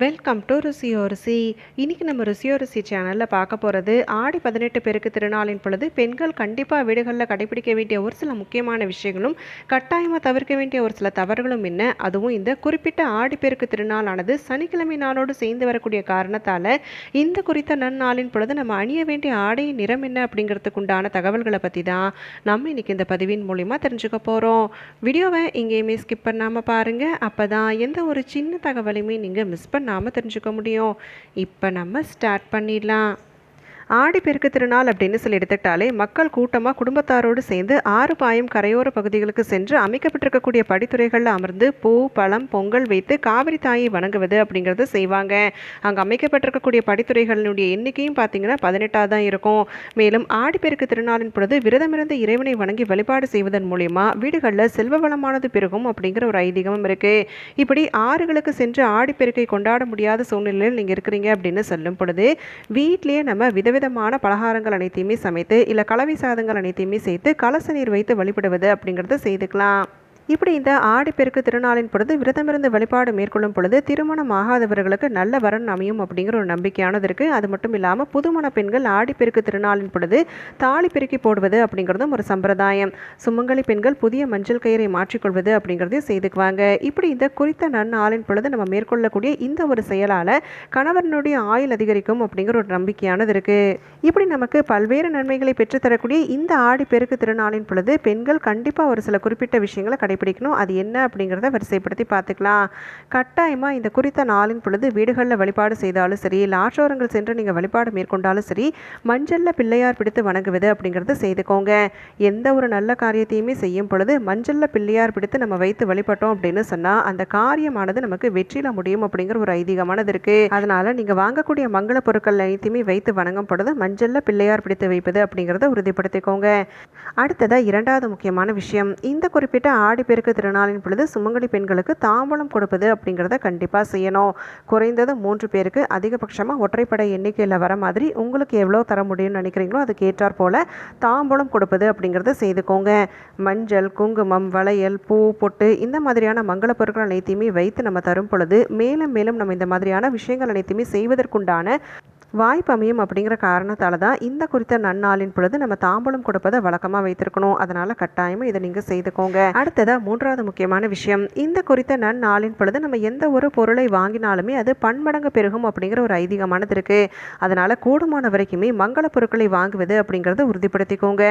Welcome to ருசியோ ருசி இன்னைக்கு நம்ம ருசியோ ருசி சேனலில் பார்க்க போகிறது ஆடி பதினெட்டு பேருக்கு திருநாளின் பொழுது பெண்கள் கண்டிப்பாக வீடுகளில் கடைபிடிக்க வேண்டிய ஒரு சில முக்கியமான விஷயங்களும் கட்டாயமாக தவிர்க்க வேண்டிய ஒரு சில தவறுகளும் என்ன? அதுவும் இந்த குறிப்பிட்ட ஆடி பெருக்கு திருநாளானது சனிக்கிழமை நாளோடு சேர்ந்து வரக்கூடிய காரணத்தால் இந்த குறித்த நன்னாளின் பொழுது நம்ம அணிய வேண்டிய ஆடையின் நிறம் என்ன அப்படிங்கிறதுக்கு உண்டான தகவல்களை பற்றி தான் நம்ம இன்றைக்கி இந்த பதிவின் மூலிமா தெரிஞ்சுக்க போகிறோம் வீடியோவை எங்கேயுமே ஸ்கிப் பண்ணாமல் பாருங்கள் அப்போ தான் எந்த ஒரு சின்ன தகவலையுமே நீங்கள் மிஸ் நாம் தெரிஞ்சுக்க முடியும். இப்போ நம்ம ஸ்டார்ட் பண்ணிடலாம். ஆடி பெருக்கு திருநாள் அப்படின்னு சொல்லி எடுத்துக்கிட்டாலே மக்கள் கூட்டமாக குடும்பத்தாரோடு சேர்ந்து ஆறு பாயம் கரையோர பகுதிகளுக்கு சென்று அமைக்கப்பட்டிருக்கக்கூடிய படித்துறைகளில் அமர்ந்து பூ பழம் பொங்கல் வைத்து காவிரி தாயை வணங்குவது அப்படிங்கிறத செய்வாங்க. அங்கே அமைக்கப்பட்டிருக்கக்கூடிய படித்துறைகளினுடைய எண்ணிக்கையும் பார்த்தீங்கன்னா பதினெட்டாக தான் இருக்கும். மேலும் ஆடிப்பெருக்கு திருநாளின் பொழுது விரதமிருந்து இறைவனை வணங்கி வழிபாடு செய்வதன் மூலியமா வீடுகளில் செல்வ வளமானது பெருகும் அப்படிங்கிற ஒரு ஐதீகமும் இருக்குது இப்படி ஆறுகளுக்கு சென்று ஆடிப்பெருக்கை கொண்டாட முடியாத சூழ்நிலையில் நீங்கள் இருக்கிறீங்க அப்படின்னு சொல்லும் பொழுது வீட்டிலேயே நம்ம விதவிதமான பலகாரங்கள் அனைத்தையுமே சமைத்து இல்லை கலவை சாதங்கள் அனைத்தையுமே சேர்த்து கலச நீர் வைத்து வழிபடுவது அப்படிங்கிறத செய்துக்கலாம். இப்படி இந்த ஆடிப்பெருக்கு திருநாளின் பொழுது விரதமிருந்து வழிபாடு மேற்கொள்ளும் பொழுது திருமணம் ஆகாதவர்களுக்கு நல்ல வரன் அமையும் அப்படிங்கிற ஒரு நம்பிக்கையானது இருக்குது அது மட்டும் இல்லாமல் புதுமண பெண்கள் ஆடிப்பெருக்கு திருநாளின் பொழுது தாலி பெருக்கி போடுவது அப்படிங்கிறதும் ஒரு சம்பிரதாயம். சுமங்கலி பெண்கள் புதிய மஞ்சள் கயிறை மாற்றிக்கொள்வது அப்படிங்கிறதையும் செய்துக்குவாங்க. இப்படி இந்த குறித்த நன்னாளின் பொழுது நம்ம மேற்கொள்ளக்கூடிய இந்த ஒரு செயலால் கணவனுடைய ஆயுள் அதிகரிக்கும் அப்படிங்கிற ஒரு நம்பிக்கையானது இருக்குது இப்படி நமக்கு பல்வேறு நன்மைகளை பெற்றுத்தரக்கூடிய இந்த ஆடிப்பெருக்கு திருநாளின் பொழுது பெண்கள் கண்டிப்பாக ஒரு சில குறிப்பிட்ட விஷயங்களை கடைபிடிக்கணும் அது என்ன அப்படிங்கிறத வரிசைப்படுத்தி பார்த்துக்கலாம். கட்டாயமாக இந்த குறித்த நாளின் பொழுது வீடுகளில் வழிபாடு செய்தாலும் சரி லாற்றோரங்கள் சென்று நீங்கள் வழிபாடு மேற்கொண்டாலும் சரி மஞ்சளில் பிள்ளையார் பிடித்து வணங்குவது அப்படிங்கிறத செய்துக்கோங்க. எந்த ஒரு நல்ல காரியத்தையுமே செய்யும் பொழுது மஞ்சளில் பிள்ளையார் பிடித்து நம்ம வைத்து வழிபட்டோம் அப்படின்னு சொன்னால் அந்த காரியமானது நமக்கு வெற்றியில் முடியும் அப்படிங்கிற ஒரு ஐதீகமானது இருக்குது அதனால் நீங்கள் வாங்கக்கூடிய மங்கள பொருட்கள் அனைத்தையுமே வைத்து வணங்கும் பொழுது மஞ்சளில் பிள்ளையார் பிடித்து வைப்பது அப்படிங்கிறத உறுதிப்படுத்திக்கோங்க. அடுத்ததாக இரண்டாவது முக்கியமான விஷயம். இந்த குறிப்பிட்ட ஆடி பெருக்கு திருநாளின் பொழுது சுமங்கலி பெண்களுக்கு தாம்பூலம் கொடுப்பது அப்படிங்கிறத கண்டிப்பாக செய்யணும். குறைந்தது மூன்று பேருக்கு அதிகபட்சமாக ஒற்றைப்படை எண்ணிக்கையில் வர மாதிரி உங்களுக்கு எவ்வளோ தர முடியும்னு நினைக்கிறீங்களோ அதுக்கு ஏற்றாற் போல் தாம்பூலம் கொடுப்பது அப்படிங்கிறத செய்துக்கோங்க. மஞ்சள் குங்குமம் வளையல் பூ பொட்டு இந்த மாதிரியான மங்கள பொருட்கள் அனைத்தையுமே வைத்து நம்ம தரும் பொழுது மேலும் மேலும் நம்ம இந்த மாதிரியான விஷயங்கள் அனைத்தையுமே செய்வதற்குண்டான வாய்ப்பு அமையும் அப்படிங்கிற காரணத்தால் தான் இந்த குறித்த நன்னாளின் பொழுது நம்ம தாம்பூலம் கொடுப்பதை வழக்கமாக வைத்திருக்கணும். அதனால் கட்டாயமாக இதை நீங்கள் செய்துக்கோங்க. அடுத்ததாக மூன்றாவது முக்கியமான விஷயம். இந்த குறித்த நன்னாளின் பொழுது நம்ம எந்த ஒரு பொருளை வாங்கினாலுமே அது பன்மடங்கு பெருகும் அப்படிங்கிற ஒரு ஐதீகமானது இருக்குது அதனால் கூடுமான வரைக்குமே மங்கள பொருட்களை வாங்குவது அப்படிங்கிறத உறுதிப்படுத்திக்கோங்க.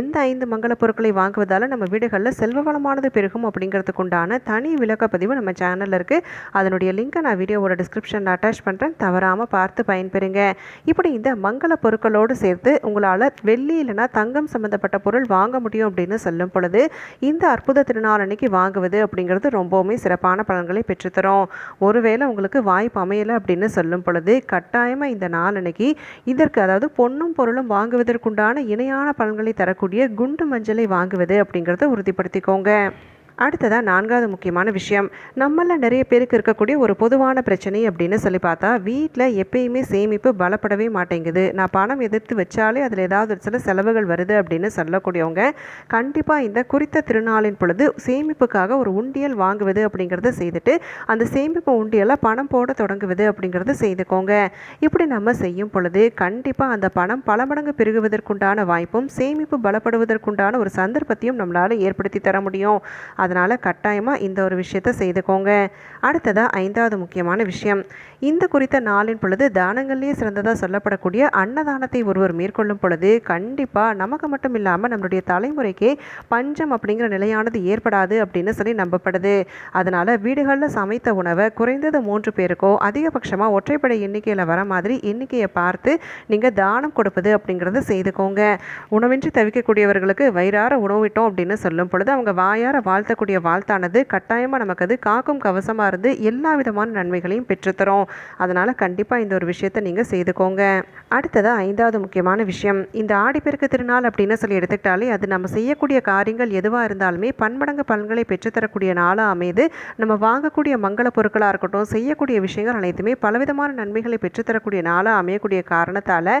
எந்த ஐந்து மங்கள பொருட்களை வாங்குவதால் நம்ம வீடுகளில் செல்வ வளமானது பெருகும் அப்படிங்கிறதுக்கு உண்டான தனி விளக்கப்பதிவு நம்ம சேனலில் இருக்குது அதனுடைய லிங்கை நான் வீடியோவோட டிஸ்கிரிப்ஷனில் அட்டாச் பண்ணுறேன் தவறாமல் பார்த்து பயன்பெறுங்க. இப்படி இந்த மங்கள பொருட்களோடு சேர்த்து உங்களால் வெள்ளி இல்லைனா தங்கம் சம்மந்தப்பட்ட பொருள் வாங்க முடியும் அப்படின்னு சொல்லும் பொழுது இந்த அற்புத திருநாள் அன்னைக்கு வாங்குவது அப்படிங்கிறது ரொம்பவுமே சிறப்பான பலன்களை பெற்றுத்தரும். ஒருவேளை உங்களுக்கு வாய்ப்பு அமையலை அப்படின்னு சொல்லும் பொழுது கட்டாயமாக இந்த நாள் அன்னைக்கு இதற்கு அதாவது பொண்ணும் பொருளும் வாங்குவதற்குண்டான இணையான பலன்களை தரக்கூடிய குண்டு மஞ்சளை வாங்குவது அப்படிங்கிறத உறுதிப்படுத்திக்கோங்க. அடுத்ததாக நான்காவது முக்கியமான விஷயம் நம்மள நிறைய பேருக்கு இருக்கக்கூடிய ஒரு பொதுவான பிரச்சனை அப்படின்னு சொல்லி பார்த்தா வீட்டில் எப்பயுமே சேமிப்பு பலப்படவே மாட்டேங்குது. நான் பணம் எதிர்த்து வச்சாலே அதில் ஏதாவது ஒரு சில செலவுகள் வருது அப்படின்னு சொல்லக்கூடியவங்க கண்டிப்பாக இந்த குறித்த திருநாளின் பொழுது சேமிப்புக்காக ஒரு உண்டியல் வாங்குவது அப்படிங்கிறத செய்துட்டு அந்த சேமிப்பு உண்டியலை பணம் போட தொடங்குவது அப்படிங்கிறத செய்துக்கோங்க. இப்படி நம்ம செய்யும் பொழுது கண்டிப்பாக அந்த பணம் பல மடங்கு பெருகுவதற்குண்டான வாய்ப்பும் சேமிப்பு பலப்படுவதற்குண்டான ஒரு சந்தர்ப்பத்தையும் நம்மளால் ஏற்படுத்தி தர முடியும். அதனால் கட்டாயமாக இந்த ஒரு விஷயத்தை செய்துக்கோங்க. அடுத்ததாக ஐந்தாவது முக்கியமான விஷயம். இந்த குறித்த நாளின் பொழுது தானங்கள்லேயே சிறந்ததாக சொல்லப்படக்கூடிய அன்னதானத்தை ஒருவர் மேற்கொள்ளும் பொழுது கண்டிப்பாக நமக்கு மட்டும் இல்லாமல் நம்மளுடைய தலைமுறைக்கே பஞ்சம் அப்படிங்கிற நிலையானது ஏற்படாது அப்படின்னு சொல்லி நம்பப்படுது. அதனால் வீடுகளில் சமைத்த உணவை குறைந்தது மூன்று பேருக்கோ அதிகபட்சமாக ஒற்றைப்படை எண்ணிக்கையில் வர மாதிரி எண்ணிக்கையை பார்த்து நீங்கள் தானம் கொடுப்பது அப்படிங்கிறத செய்துக்கோங்க. உணவின்றி தவிக்கக்கூடியவர்களுக்கு வயிறார உணவிட்டோம் அப்படின்னு சொல்லும் பொழுது அவங்க வாயார நடத்தக்கூடிய வாழ்த்தானது கட்டாயமாக நமக்கு அது காக்கும் கவசமாக இருந்து எல்லா விதமான நன்மைகளையும் பெற்றுத்தரும். அதனால் கண்டிப்பாக இந்த ஒரு விஷயத்தை நீங்கள் செய்துக்கோங்க. அடுத்ததாக ஐந்தாவது முக்கியமான விஷயம். இந்த ஆடிப்பெருக்கு திருநாள் அப்படின்னு சொல்லி எடுத்துக்கிட்டாலே அது நம்ம செய்யக்கூடிய காரியங்கள் எதுவாக இருந்தாலுமே பன்மடங்கு பலன்களை பெற்றுத்தரக்கூடிய நாளாக அமைது. நம்ம வாங்கக்கூடிய மங்கள பொருட்களாக இருக்கட்டும் செய்யக்கூடிய விஷயங்கள் அனைத்துமே பலவிதமான நன்மைகளை பெற்றுத்தரக்கூடிய நாளாக அமையக்கூடிய காரணத்தால்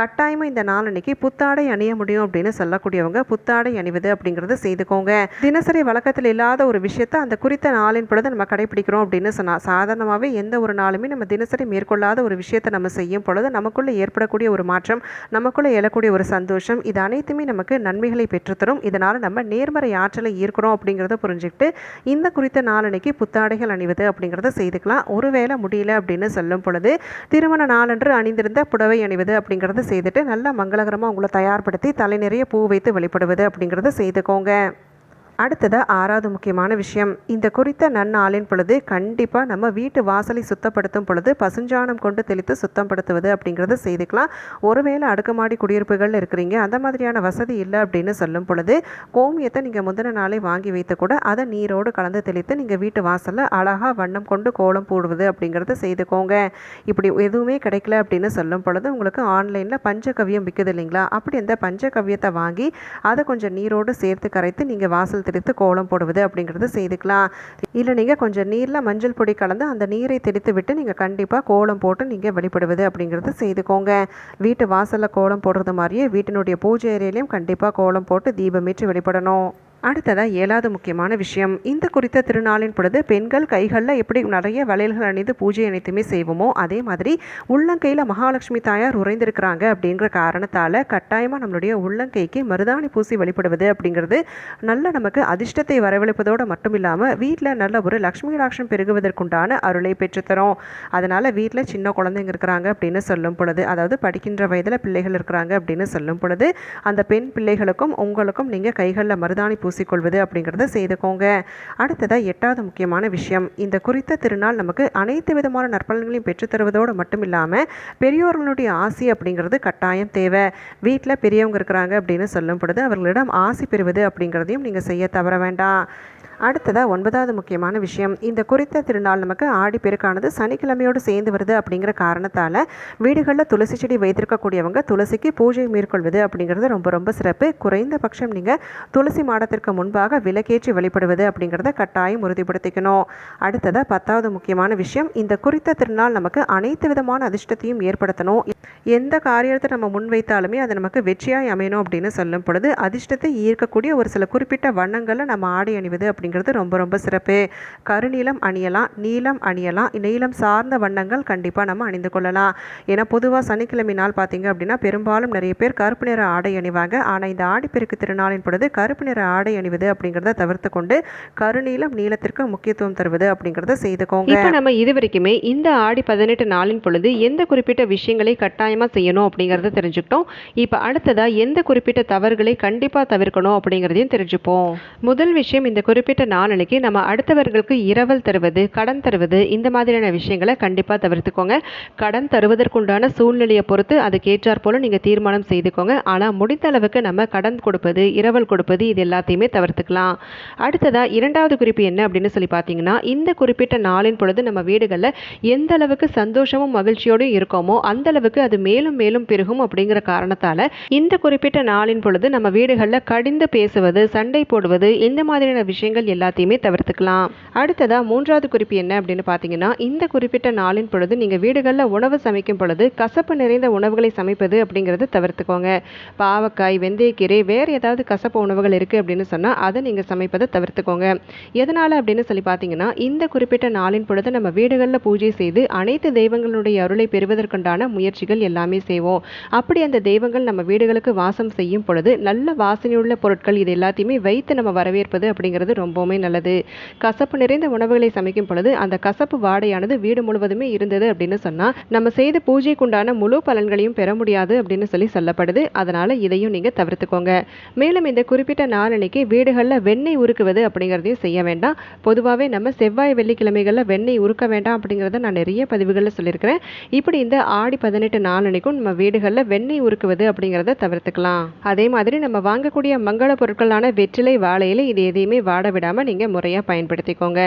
கட்டாயமாக இந்த நாள் அன்னைக்கு புத்தாடை அணிய முடியும் அப்படின்னு சொல்லக்கூடியவங்க புத்தாடை அணிவது அப்படிங்கிறத செய்துக்கோங்க. தினசரி வழக்கத்தை சாஸ்திரத்தில் இல்லாத ஒரு விஷயத்த அந்த குறித்த நாளின் பொழுது நம்ம கடைபிடிக்கிறோம் அப்படின்னு சொன்னால் சாதாரணமாகவே எந்த ஒரு நாளுமே நம்ம தினசரி மேற்கொள்ளாத ஒரு விஷயத்தை நம்ம செய்யும் பொழுது நமக்குள்ளே ஏற்படக்கூடிய ஒரு மாற்றம் நமக்குள்ளே எழக்கூடிய ஒரு சந்தோஷம் இது அனைத்துமே நமக்கு நன்மைகளை பெற்றுத்தரும். இதனால் நம்ம நேர்மறை ஆற்றலை ஈர்க்கிறோம் அப்படிங்கிறத புரிஞ்சுக்கிட்டு இந்த குறித்த நாளன்னைக்கு புத்தாடைகள் அணிவது அப்படிங்கிறத செய்துக்கலாம். ஒருவேளை முடியல அப்படின்னு சொல்லும் பொழுது திருமண நாளன்று அணிந்திருந்த புடவை அணிவது அப்படிங்கிறத செய்துட்டு நல்லா மங்களகரமாக உங்களை தயார்படுத்தி தலை நிறைய பூ வைத்து வெளிப்படுவது அப்படிங்கிறத செய்துக்கோங்க. அடுத்ததாக ஆறாவது முக்கியமான விஷயம். இந்த குறித்த நன்னாளின் பொழுது கண்டிப்பாக நம்ம வீட்டு வாசலை சுத்தப்படுத்தும் பொழுது பசுஞ்சாணம் கொண்டு தெளித்து சுத்தப்படுத்துவது அப்படிங்கிறத செய்துக்கலாம். ஒருவேளை அடுக்குமாடி குடியிருப்புகள் இருக்கிறீங்க அந்த மாதிரியான வசதி இல்லை அப்படின்னு சொல்லும் பொழுது கோமியத்தை நீங்கள் முந்தின நாளே வாங்கி வைத்து கூட அதை நீரோடு கலந்து தெளித்து நீங்கள் வீட்டு வாசலில் அழகாக வண்ணம் கொண்டு கோலம் போடுவது அப்படிங்கிறத செய்துக்கோங்க. இப்படி எதுவுமே கிடைக்கல அப்படின்னு சொல்லும் பொழுது உங்களுக்கு ஆன்லைனில் பஞ்சகவியம் விற்குது இல்லைங்களா? அப்படி அந்த பஞ்சகவியத்தை வாங்கி அதை கொஞ்சம் நீரோடு சேர்த்து கரைத்து நீங்கள் வாசல் தெளித்து கோலம் போடுவது அப்படிங்கிறது செய்துக்கலாம். இல்லை நீங்கள் கொஞ்சம் நீரில் மஞ்சள் பொடி கலந்து அந்த நீரை தெளித்து விட்டு நீங்கள் கண்டிப்பாக கோலம் போட்டு நீங்கள் வழிபடுவது அப்படிங்கிறது செய்துக்கோங்க. வீட்டு வாசலில் கோலம் போடுறது மாதிரியே வீட்டினுடைய பூஜை ஏரியிலையும் கண்டிப்பாக கோலம் போட்டு தீபமேற்றி வழிபடணும் அடுத்ததாக ஏழாவது முக்கியமான விஷயம். இந்த குறித்த திருநாளின் பொழுது பெண்கள் கைகளில் எப்படி நிறைய வளையல்கள் அணிந்து பூஜை அனைத்துமே செய்வோமோ அதே மாதிரி உள்ளங்கையில் மகாலட்சுமி தாயார் உறைந்திருக்கிறாங்க அப்படிங்கிற காரணத்தால் கட்டாயமாக நம்மளுடைய உள்ளங்கைக்கு மருதாணி பூசி வழிபடுவது அப்படிங்கிறது நல்ல நமக்கு அதிர்ஷ்டத்தை வரவழைப்பதோடு மட்டும் இல்லாமல் வீட்டில் நல்ல ஒரு லக்ஷ்மி கடாட்சம் பெருகுவதற்குண்டான அருளை பெற்றுத்தரும். அதனால் வீட்டில் சின்ன குழந்தைங்க இருக்கிறாங்க அப்படின்னு சொல்லும் பொழுது அதாவது படிக்கின்ற வயதில் பிள்ளைகள் இருக்கிறாங்க அப்படின்னு சொல்லும் பொழுது அந்த பெண் பிள்ளைகளுக்கும் உங்களுக்கும் நீங்கள் கைகளில் மருதாணி பூசி பூசிக்கொள்வது அப்படிங்கிறத செய்துக்கோங்க. அடுத்ததாக எட்டாவது முக்கியமான விஷயம். இந்த குறித்த திருநாள் நமக்கு அனைத்து விதமான நற்பலன்களையும் பெற்றுத்தருவதோடு மட்டும் இல்லாமல் பெரியோர்களுடைய ஆசி அப்படிங்கிறது கட்டாயம் தேவை. வீட்டில் பெரியவங்க இருக்கிறாங்க அப்படின்னு சொல்லும் பொழுது அவர்களிடம் ஆசி பெறுவது அப்படிங்கிறதையும் நீங்கள் செய்ய தவற வேண்டாம். அடுத்ததாக ஒன்பதாவது முக்கியமான விஷயம். இந்த குறித்த திருநாள் நமக்கு ஆடி பெருக்கானது சனிக்கிழமையோடு சேர்ந்து வருது அப்படிங்கிற காரணத்தால் வீடுகளில் துளசி செடி வைத்திருக்கக்கூடியவங்க துளசிக்கு பூஜை மேற்கொள்வது அப்படிங்கிறது ரொம்ப ரொம்ப சிறப்பு. குறைந்தபட்சம் நீங்கள் துளசி மாடத்திற்கு முன்பாக விலக்கேற்றி வழிபடுவது அப்படிங்கிறத கட்டாயம் உறுதிப்படுத்திக்கணும். அடுத்ததாக பத்தாவது முக்கியமான விஷயம். இந்த குறித்த திருநாள் நமக்கு அனைத்து விதமான அதிர்ஷ்டத்தையும் ஏற்படுத்தணும். எந்த காரியத்தை நம்ம முன்வைத்தாலுமே அது நமக்கு வெற்றியாய் அமையணும் அப்படின்னு சொல்லும் பொழுது அதிர்ஷ்டத்தை ஈர்க்கக்கூடிய ஒரு சில குறிப்பிட்ட வண்ணங்களை நம்ம ஆடை அணிவது அப்படிங்கிறது ரொம்ப ரொம்ப சிறப்பு. கருநீலம் அணியலாம் நீலம் அணியலாம். நீலம் சார்ந்த வண்ணங்கள் கண்டிப்பாக நம்ம அணிந்து கொள்ளலாம். ஏன்னா பொதுவாக சனிக்கிழமை நாள் பார்த்திங்க அப்படின்னா பெரும்பாலும் நிறைய பேர் கருப்பு நிற ஆடை அணிவாங்க. ஆனால் இந்த ஆடிப்பெருக்கு திருநாளின் பொழுது கருப்பு நிற ஆடை அணிவது அப்படிங்கிறத தவிர்த்து கொண்டு கருநீலம் நீளத்திற்கு முக்கியத்துவம் தருவது அப்படிங்கிறத செய்துக்கோங்க. இப்போ நம்ம இது வரைக்குமே இந்த ஆடி பதினெட்டு நாளின் பொழுது எந்த குறிப்பிட்ட விஷயங்களை கட்டாயமாக செய்யணும் அப்படிங்கிறத தெரிஞ்சுக்கிட்டோம். இப்போ அடுத்ததாக எந்த குறிப்பிட்ட தவறுகளை கண்டிப்பாக தவிர்க்கணும் அப்படிங்கிறதையும் தெரிஞ்சுப்போம். முதல் விஷயம் இந்த குறிப்பிட்ட நாளன்னைக்கு நம்ம அடுத்தவர்களுக்கு இரவல் தருவது கடன் தருவது இந்த மாதிரியான விஷயங்களை கண்டிப்பாக தவிர்த்துக்கோங்க. கடன் தருவதற்குண்டான சூழ்நிலையை பொறுத்து அதுக்கு போல நீங்கள் தீர்மானம் செய்துக்கோங்க. ஆனால் முடிந்த அளவுக்கு நம்ம கடன் கொடுப்பது இரவல் கொடுப்பது இது எல்லாத்தையுமே தவிர்த்துக்கலாம். அடுத்ததாக இரண்டாவது குறிப்பு என்ன அப்படின்னு சொல்லி பார்த்தீங்கன்னா இந்த குறிப்பிட்ட நாளின் பொழுது நம்ம வீடுகளில் எந்த அளவுக்கு சந்தோஷமும் மகிழ்ச்சியோடும் இருக்கோமோ அந்த அளவுக்கு அது மேலும் மேலும் பெருகும் அப்படிங்கிற காரணத்தால் இந்த குறிப்பிட்ட நாளின் பொழுது நம்ம வீடுகளில் கடிந்து பேசுவது சண்டை போடுவது இந்த மாதிரியான விஷயங்கள் எல்லாத்தையுமே தவிர்த்துக்கலாம். அடுத்ததாக மூன்றாவது குறிப்பு என்ன அப்படின்னு பார்த்தீங்கன்னா இந்த குறிப்பிட்ட நாளின் பொழுது நீங்கள் வீடுகளில் உணவு சமைக்கும் பொழுது கசப்பு நிறைந்த உணவுகளை சமைப்பது அப்படிங்கிறது தவிர்த்துக்கோங்க. பாவக்காய் வெந்தயக்கீரை வேறு ஏதாவது கசப்பு உணவுகள் இருக்குது அப்படின்னு சொன்னால் அதை நீங்கள் சமைப்பதை தவிர்த்துக்கோங்க. எதனால் அப்படின்னு சொல்லி பார்த்தீங்கன்னா இந்த குறிப்பிட்ட நாளின் பொழுது நம்ம வீடுகளில் பூஜை செய்து அனைத்து தெய்வங்களுடைய அருளை பெறுவதற்குண்டான முயற்சிகள் எல்லாமே செய்வோம். அப்படி அந்த தெய்வங்கள் நம்ம வீடுகளுக்கு வாசம் செய்யும் பொழுது நல்ல வாசனையுள்ள பொருட்கள் இது எல்லாத்தையுமே வைத்து நம்ம வரவேற்பது அப்படிங்கிறது ரொம்ப ரொம்பவுமே நல்லது. கசப்பு நிறைந்த உணவுகளை சமைக்கும் பொழுது அந்த கசப்பு வாடையானது வீடு முழுவதுமே இருந்தது அப்படின்னு சொன்னால் நம்ம செய்த பூஜைக்குண்டான முழு பலன்களையும் பெற முடியாது அப்படின்னு சொல்லி சொல்லப்படுது. அதனால் இதையும் நீங்கள் தவிர்த்துக்கோங்க. மேலும் இந்த குறிப்பிட்ட நாளன்னைக்கு வீடுகளில் வெண்ணெய் உருக்குவது அப்படிங்கிறதையும் செய்ய வேண்டாம். பொதுவாகவே நம்ம செவ்வாய் வெள்ளிக்கிழமைகளில் வெண்ணெய் உருக்க வேண்டாம் அப்படிங்கிறத நான் நிறைய பதிவுகளில் சொல்லியிருக்கிறேன். இப்படி இந்த ஆடி பதினெட்டு நாளன்னைக்கும் நம்ம வீடுகளில் வெண்ணெய் உருக்குவது அப்படிங்கிறத தவிர்த்துக்கலாம். அதே மாதிரி நம்ம வாங்கக்கூடிய மங்கள பொருட்களான வெற்றிலை வாழையில இது எதையுமே வாட விடாமல் நீங்கள் முறையாக பயன்படுத்திக்கோங்க.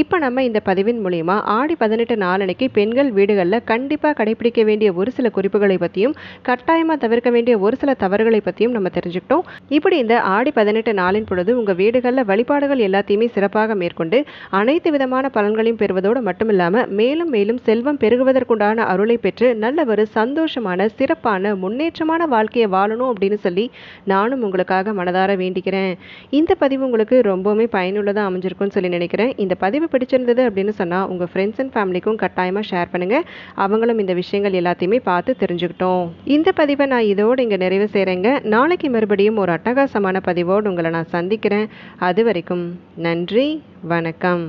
இப்போ நம்ம இந்த பதிவின் மூலிமா ஆடி பதினெட்டு நாளனைக்கு பெண்கள் வீடுகளில் கண்டிப்பாக கடைபிடிக்க வேண்டிய ஒரு சில குறிப்புகளை பற்றியும் கட்டாயமாக தவிர்க்க வேண்டிய ஒரு சில தவறுகளை பற்றியும் நம்ம தெரிஞ்சுக்கிட்டோம். இப்படி இந்த ஆடி பதினெட்டு நாளின் பொழுது உங்கள் வீடுகளில் வழிபாடுகள் எல்லாத்தையுமே சிறப்பாக மேற்கொண்டு அனைத்து விதமான பலன்களையும் பெறுவதோடு மட்டுமில்லாமல் மேலும் மேலும் செல்வம் பெருகுவதற்குண்டான அருளை பெற்று நல்ல ஒரு சந்தோஷமான சிறப்பான முன்னேற்றமான வாழ்க்கையை வாழணும் அப்படின்னு சொல்லி நானும் உங்களுக்காக மனதார வேண்டிக்கிறேன். இந்த பதிவு உங்களுக்கு ரொம்பவுமே எல்லாருக்குமே பயனுள்ளதாக அமைஞ்சிருக்கும்னு சொல்லி நினைக்கிறேன். இந்த பதிவு பிடிச்சிருந்தது அப்படின்னு சொன்னால் உங்கள் ஃப்ரெண்ட்ஸ் அண்ட் ஃபேமிலிக்கும் கட்டாயமாக ஷேர் பண்ணுங்கள் அவங்களும் இந்த விஷயங்கள் எல்லாத்தையுமே பார்த்து தெரிஞ்சுக்கிட்டோம். இந்த பதிவை நான் இதோடு இங்கே நிறைவு செய்கிறேங்க நாளைக்கு மறுபடியும் ஒரு அட்டகாசமான பதிவோடு உங்களை நான் சந்திக்கிறேன். அது வரைக்கும் நன்றி வணக்கம்.